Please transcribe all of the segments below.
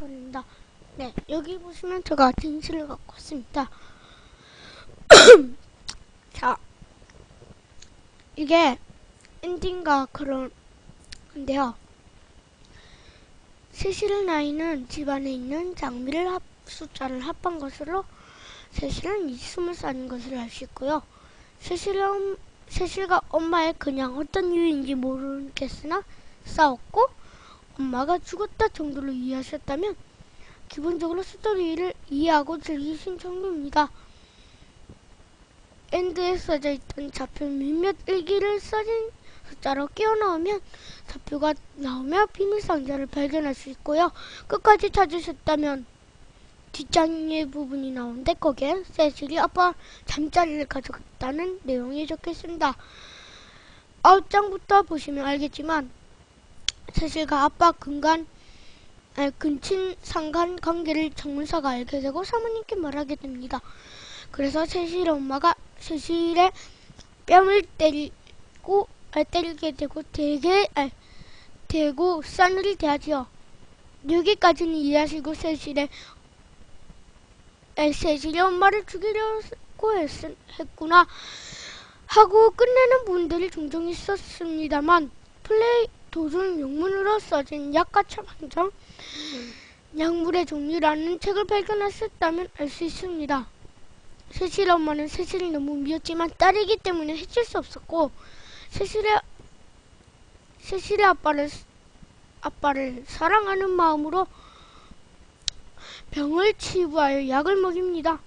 소리입니다. 네, 여기 보시면 제가 진실을 갖고 왔습니다. 자, 이게 엔딩과 그런데요. 세실 나이는 집안에 있는 장미를 합, 숫자를 합한 것으로 세실은 20살인 것을 알 수 있고요. 세실은 세실과 엄마의 그냥 어떤 이유인지 모르겠으나 싸웠고 엄마가 죽었다 정도로 이해하셨다면 기본적으로 스토리를 이해하고 즐기신 정도입니다. 엔드에 써져 있던 좌표 몇몇 일기를 써진 숫자로 끼워 넣으면 좌표가 나오며 비밀 상자를 발견할 수 있고요. 끝까지 찾으셨다면 뒷장의 부분이 나오는데 거기엔 세실이 아빠 잠자리를 가져갔다는 내용이 적혀 있습니다. 아홉 장부터 보시면 알겠지만 세실과 아빠 근간 아니, 근친 상간 관계를 정문사가 알게 되고 사모님께 말하게 됩니다. 그래서 세실의 엄마가 세실의 뺨을 때리고 아, 때리게 되고 되게 아, 대고 싸늘히 대하지요. 여기까지는 이해하시고 세실의 아, 세실의 엄마를 죽이려고 했, 했구나 하고 끝내는 분들이 종종 있었습니다만 플레이 도전 용문으로 써진 약과 처방전 약물의 종류라는 책을 발견하셨다면 알 수 있습니다. 세실 엄마는 세실이 너무 미웠지만 딸이기 때문에 해칠 수 없었고 세실의 세실의 아빠를 아빠를 사랑하는 마음으로 병을 치유하여 약을 먹입니다.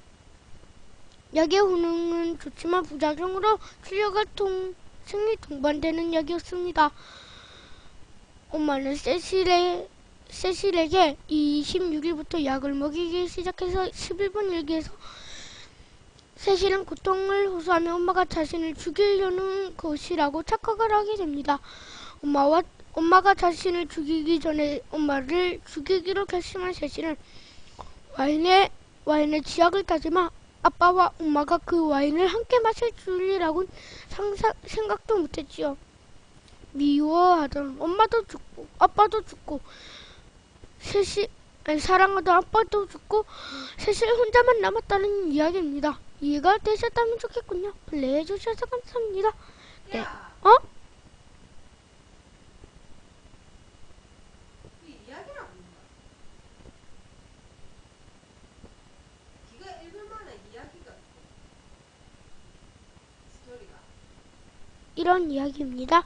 약의 효능은 좋지만 부작용으로 출혈과 통, 생리 동반되는 약이었습니다. 엄마는 세실의, 세실에게 26일부터 약을 먹이기 시작해서 11분 일기에서 세실은 고통을 호소하며 엄마가 자신을 죽이려는 것이라고 착각을 하게 됩니다. 엄마와 엄마가 자신을 죽이기 전에 엄마를 죽이기로 결심한 세실은 와인에 와인에 지약을 따지마 아빠와 엄마가 그 와인을 함께 마실 줄이라고는 상상 생각도 못했지요. 미워하던 엄마도 죽고 아빠도 죽고 셋이 아니, 사랑하던 아빠도 죽고 셋이 혼자만 남았다는 이야기입니다. 이해가 되셨다면 좋겠군요. 플레이해 주셔서 감사합니다. 네. 어? 이 이런 이야기입니다.